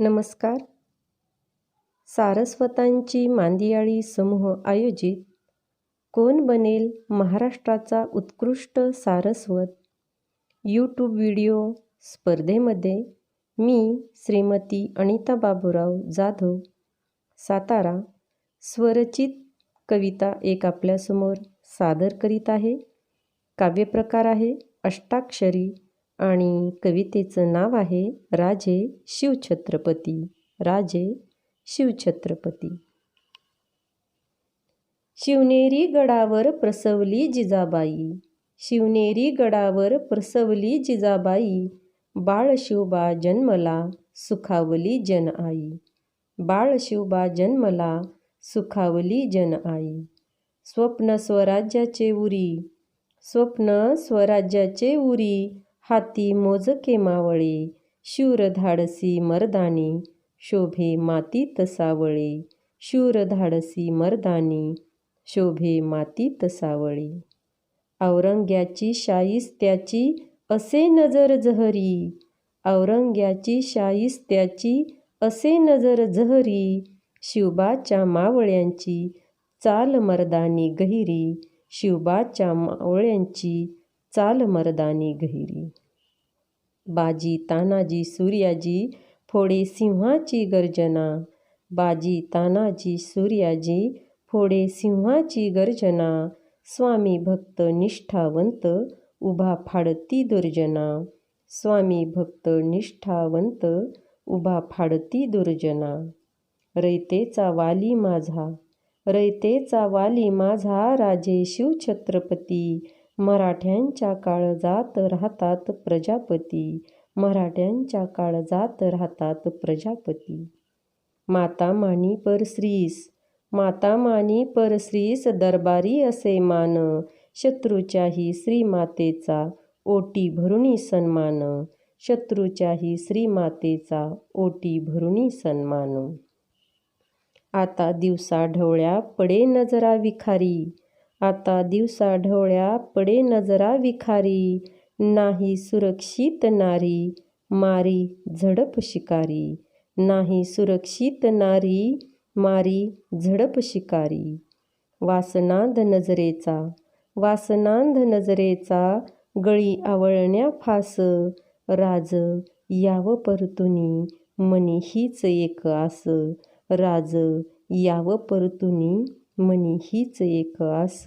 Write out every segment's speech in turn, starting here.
नमस्कार. सारस्वतांची मांदियाळी समूह आयोजित कोण बनेल महाराष्ट्राचा उत्कृष्ट सारस्वत? यूट्यूब व्हिडिओ स्पर्धेमध्ये मी श्रीमती अनिता बाबूराव जाधव. सातारा स्वरचित कविता एक आपल्यासमोर सादर करीत आहे. काव्यप्रकार आहे अष्टाक्षरी. आणि कवितेचं नाव आहे राजे शिवछत्रपती राजे शिवछत्रपती. शिवनेरी गडावर प्रसवली जिजाबाई शिवनेरी गडावर प्रसवली जिजाबाई बाळ शिवबा जन्मला सुखावली जन आई बाळ शिवबा जन्मला सुखावली जन आई स्वप्न स्वराज्याचे उरी स्वप्न स्वराज्याचे उरी हाती मोजके मावळी शूर धाडसी मर्दानी शोभे मातीत तसावळी शूर धाडसी मर्दानी शोभे मातीत तसावळी. औरंग्याची शाईस त्याची असे नजर जहरी औरंग्याची शाईस त्याची असे नजर जहरी शिवबाच्या मावळ्यांची चाल मर्दानी गहिरी शिवबाच्या मावळ्यांची चाल मर्दानी गहिरी बाजी तानाजी सूर्याजी फोडे सिंहाची गर्जना. बाजी तानाजी सूर्याजी फोडे सिंहाची गर्जना. स्वामी भक्त निष्ठावंत उभा फाडती दुर्जना. स्वामी भक्त निष्ठावंत उभा फाडती दुर्जना. रयतेचा वाली माझा रयतेचा वाली माझा राजे शिवछत्रपती. मराठ्यांच्या काळजात राहतात प्रजापती. मराठ्यांच्या काळजात राहतात प्रजापती. माता मानी परश्रीस माता मानी परश्रीस दरबारी असे मान. शत्रूच्याही श्रीमातेचा ओटी भरुणी सन्मान. शत्रूच्याही श्रीमातेचा ओटी भरुणी सन्मान. आता दिवसा ढवळ्या पडे नजरा विखारी. आता दिवसा ढवळ्या पडे नजरा विखारी नाही सुरक्षित नारी मारी झडप शिकारी. नाही सुरक्षित नारी मारी झडप शिकारी. वासनांध नजरेचा वासनांध नजरेचा गळी आवळण्या फास राज याव परतुनी मनी हीच एक आस. राज याव परतुनी मनी हीच एक आस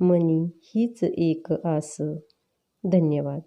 मनी हीच एक आस. धन्यवाद.